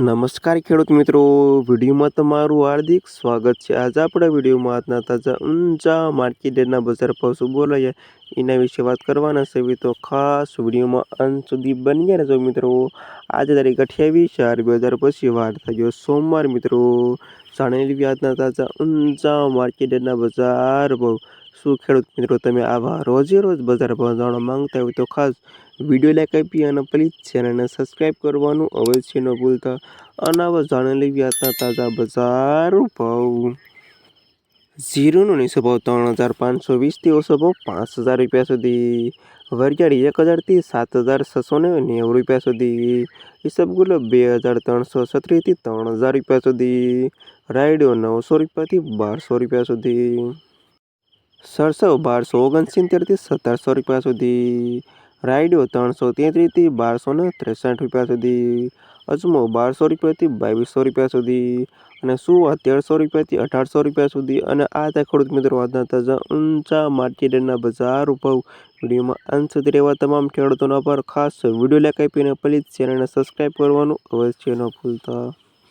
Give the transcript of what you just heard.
નમસ્કાર ખેડૂત મિત્રો, વિડીયોમાં તમારું હાર્દિક સ્વાગત છે. આજે આપણે વિડીયોમાં આજના તાજા, ઊંચા માર્કેટના બજાર ભાવ શું બોલાય એના વિશે વાત કરવાના છે. તો ખાસ વિડીયોમાં અંત સુધી બની રહેજો મિત્રો. આજે તારીખ અઠ્યાવીસ ચાર બે હજાર પછી વાર થયો સોમવાર મિત્રો. જાણેલી આજના તાજા ઊંચા માર્કેટના બજાર ભાવ. શું ખેડૂત મિત્રો તમે આવા રોજે રોજ બજાર ભાવ જાણવા માંગતા હોય તો ખાસ વીડિયો લાઈક આપી અને પ્લીઝ ચેનલને સબસ્ક્રાઈબ કરવાનું અવશ્ય ન ભૂલતા. અને આવા જાણેલી વ્યાજના તાજા બજાર ભાવ. ઝીરોનો નીચો ભાવ ત્રણ હજાર પાંચસો વીસથી ઓછો ભાવ પાંચ હજાર રૂપિયા સુધી. વરિયાળી એક હજારથી સાત હજાર છસો ને નેવું રૂપિયા સુધી. ઈસબગુલો બે હજાર ત્રણસો છત્રીસથી ત્રણ હજાર રૂપિયા સુધી. રાયડો નવસો રૂપિયાથી બારસો રૂપિયા સુધી. સરસવ બારસો ઓગણસિત્તેરથી સત્તરસો રૂપિયા સુધી. રાયડો ત્રણસો તેત્રીસથી બારસો ને ત્રેસઠ રૂપિયા સુધી. અજમો બારસો રૂપિયાથી બાવીસો રૂપિયા સુધી અને સુવા તેરસો રૂપિયાથી અઢારસો રૂપિયા સુધી? અને આ હતા ખેડૂત મિત્રો આજના તાજા ઊંચા માર્કેટના બજાર ભાવ વિડીયોમાં. અંત સુધી રહેવા તમામ ખેડૂતોનો પર ખાસ વીડિયો લાઈક આપીને પ્લીઝ ચેનલને સબસ્ક્રાઈબ કરવાનું અવશ્ય ન ભૂલતા.